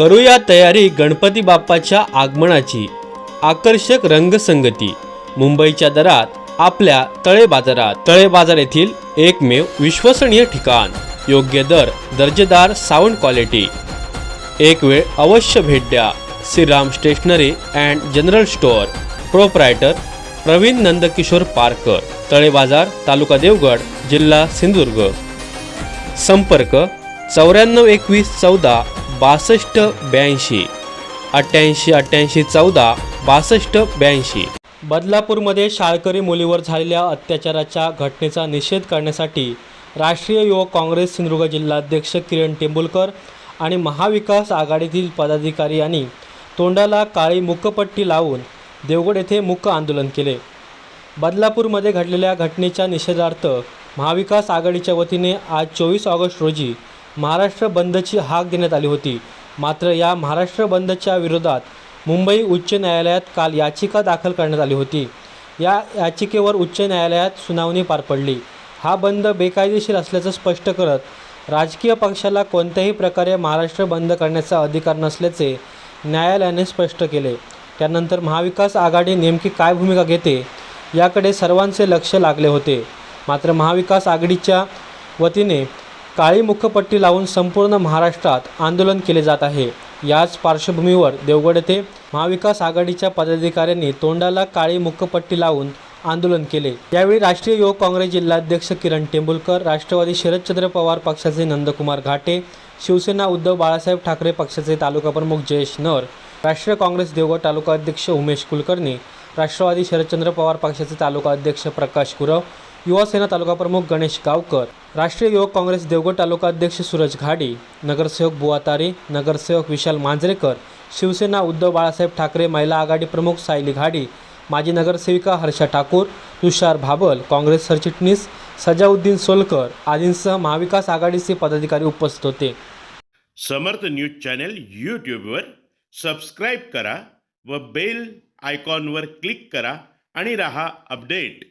करूया तयारी गणपती बाप्पाच्या आगमनाची. आकर्षक रंगसंगती. मुंबईच्या दरात आपल्या तळे बाजारात. तळे बाजार येथील एकमेव विश्वसनीय ठिकाण. योग्य दर दर्जेदार साऊंड क्वालिटी एक वेळ अवश्य भेट द्या. Shriram stationery and general store. Proprietor Praveen Nandkishor Parkar. Tale Bazar taluka Devgad जिल्हा सिंधुदुर्ग. संपर्क चौऱ्याण्णव एकवीस चौदा बासष्ट ब्याऐंशी. अठ्ठ्याऐंशी अठ्ठ्याऐंशी चौदा बासष्ट ब्याऐंशी. बदलापूरमध्ये शाळकरी मुलीवर झालेल्या अत्याचाराच्या घटनेचा निषेध करण्यासाठी राष्ट्रीय युवक काँग्रेस सिंधुदुर्ग जिल्हाध्यक्ष किरण टेंबुलकर आणि महाविकास आघाडीतील पदाधिकारी यांनी तोंडाला काळी मुकपट्टी लावून देवगड येथे मुक आंदोलन केले. बदलापूरमध्ये घडलेल्या घटनेच्या निषेधार्थ महाविकास आघाडीच्या वतीने आज चोवीस ऑगस्ट रोजी महाराष्ट्र बंदची हाक देण्यात आली होती. मात्र या महाराष्ट्र बंदच्या विरोधात मुंबई उच्च न्यायालयात काल याचिका दाखल करण्यात आली होती. या याचिकेवर उच्च न्यायालयात सुनावणी पार पडली. हा बंद बेकायदेशीर असल्याचं स्पष्ट करत राजकीय पक्षाला कोणत्याही प्रकारे महाराष्ट्र बंद करण्याचा अधिकार नसल्याचे न्यायालयाने स्पष्ट केले. त्यानंतर महाविकास आघाडी नेमकी काय भूमिका घेते याकडे सर्वांचे लक्ष लागले होते. मात्र महाविकास आघाडीच्या वतीने काळी मुखपट्टी लावून संपूर्ण महाराष्ट्रात आंदोलन केले जात आहे. याच पार्श्वभूमीवर देवगड येथे महाविकास आघाडीच्या पदाधिकाऱ्यांनी तोंडाला काळी मुखपट्टी लावून आंदोलन केले. यावेळी राष्ट्रीय युवक काँग्रेस जिल्हाध्यक्ष किरण टेंबुलकर राष्ट्रवादी शरदचंद्र पवार पक्षाचे नंदकुमार घाटे शिवसेना उद्धव बाळासाहेब ठाकरे पक्षाचे तालुका प्रमुख जयेश नर राष्ट्रीय काँग्रेस देवगड तालुका अध्यक्ष उमेश कुलकर्णी राष्ट्रवादी शरदचंद्र पवार पक्षाचे तालुका अध्यक्ष प्रकाश गुरव युवासेना तालुका प्रमुख गणेश गावकर राष्ट्रीय युवक काँग्रेस देवगड तालुका अध्यक्ष सूरज घाडी नगरसेवक बुवा तारे नगरसेवक विशाल मांजरेकर शिवसेना उद्धव बाळासाहेब ठाकरे महिला आघाडी प्रमुख सायली घाडी माजी नगरसेविका हर्षा ठाकूर तुषार भाबल काँग्रेस सरचिटणीस सजाउद्दीन सोलकर आदींसह महाविकास आघाडीचे पदाधिकारी उपस्थित होते. समर्थ न्यूज चॅनल यूट्यूबवर सबस्क्राईब करा व बेल आयकॉनवर क्लिक करा आणि रहा अपडेट.